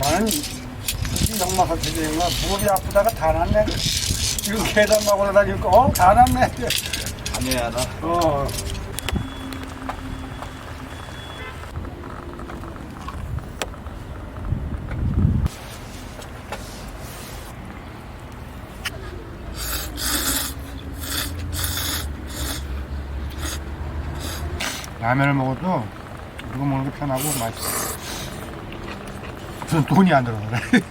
나는 정말 어떻게 무릎이 아프다가 다 났네. 지금 계단 막 올라다니까 어, 다 났네. 안에 하나. 어. 라면을 먹어도 이거 먹는 게 편하고 맛있어. 무슨 돈이 안 들어 그래.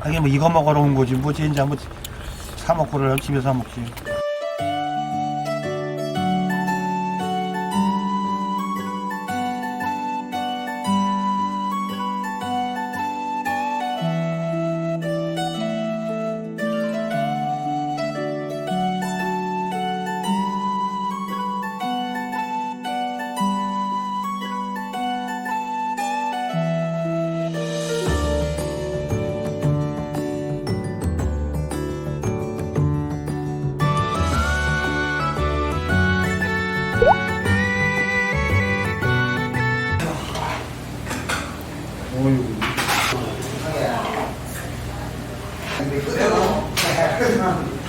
아니 뭐 이거 먹으러 온 거지 뭐 진짜 뭐사 먹고를 집에서 사 먹지. 괜찮네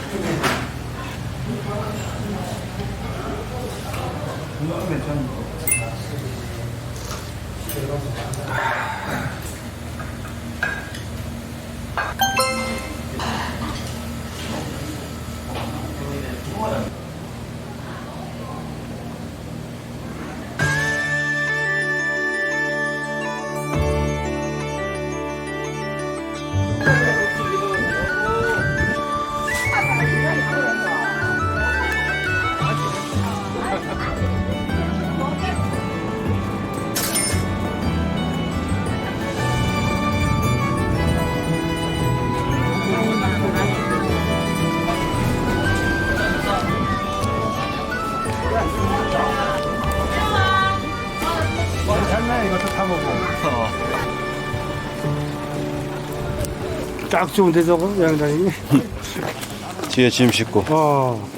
딱 좋은데 저거 여행 다니니? 뒤에 짐 싣고. 어.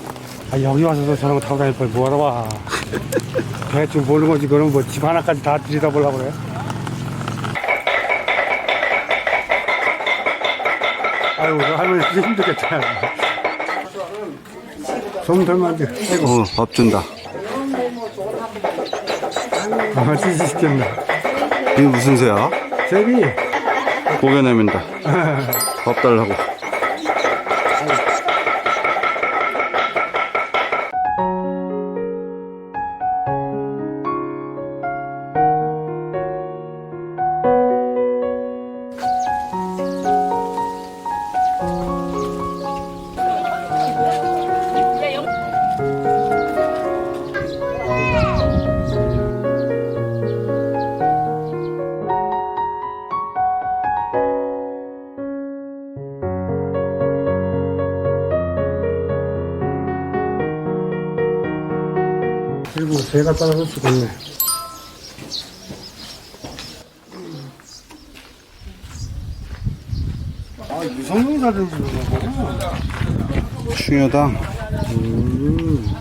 아, 여기 와서도 저런 거 타고 다닐 걸 뭐하러 와. 대충 보는 거지, 그럼 뭐 집 하나까지 다 들여다보려고 그래. 아유, 저 할머니 힘들겠다. som들만 지 아이고, 어, 밥 준다. 아, 시켰네. 이게 무슨 새야? 제비, 고개 내민다. 밥 달라고. 새가 따라서 죽었네. 아, 유성룡이 사진 찍는 거구나. 충효당. 음.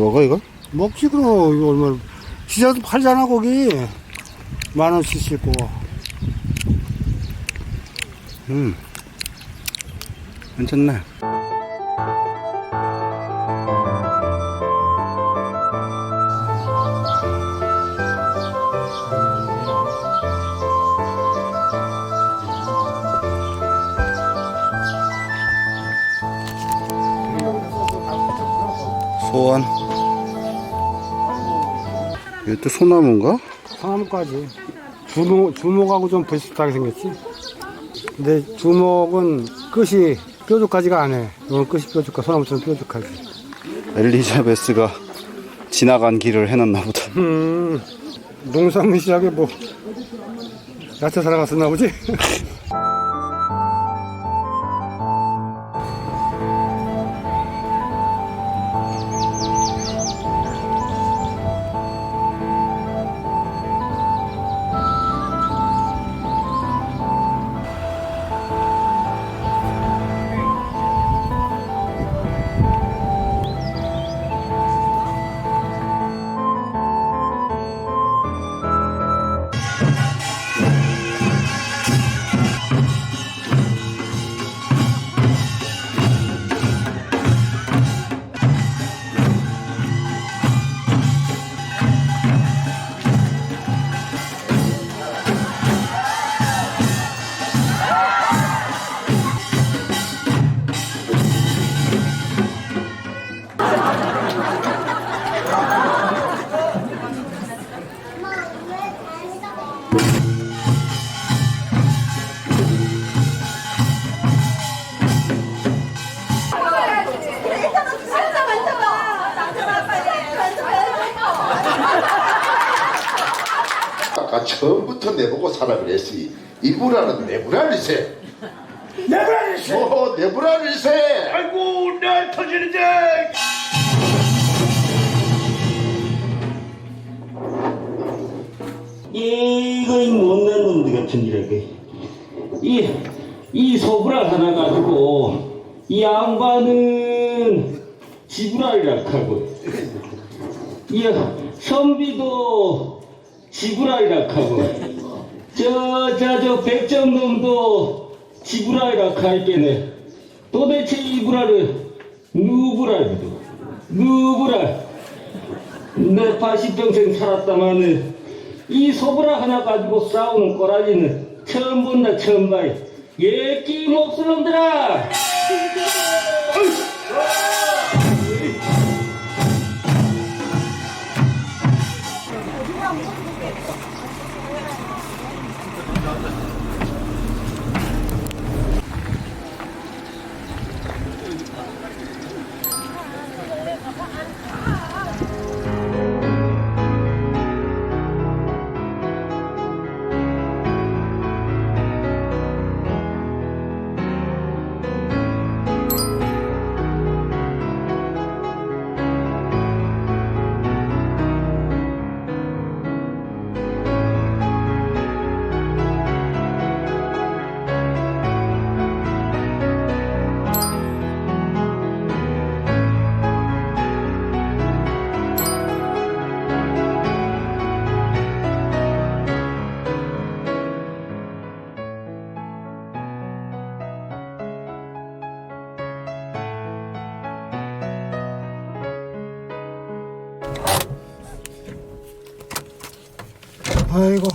뭐가 이거? 먹지 그럼 이거 얼마 시장에서 팔잖아 거기 만 원씩 싣고 음. 괜찮네. 소원. 이게 또 소나무인가? 상암까지 주목 주목하고 좀 비슷하게 생겼지 근데 주목은 끝이 뾰족하지가 않아. 이건 끝이 뾰족하, 소나무처럼 뾰족하지. 엘리자베스가 지나간 길을 해놨나 보다. 음, 농산물 시장에 뭐, 야채 사러 갔었나 보지? 아까 처음부터 내보고 사라 그랬지. 이구라는 내부라리세. 내부라리세. 어, 내부라리세. 아이고 내 터지는데 이거 이 못난 놈들 같은 이라게 이이 소불알 하나 가지고 이 양반은 지불알이라 하고 이 선비도 지불알이라 하고. 저 저 저 백정놈도 지불알이라 할게네. 도대체 이 불알은 누불알이도 누불알 내 80평생 살았다마는 이 소불알 하나 가지고 싸우는 꼬라지는 처음 본다 처음 봐요 예끼 목술 놈들아 아이고,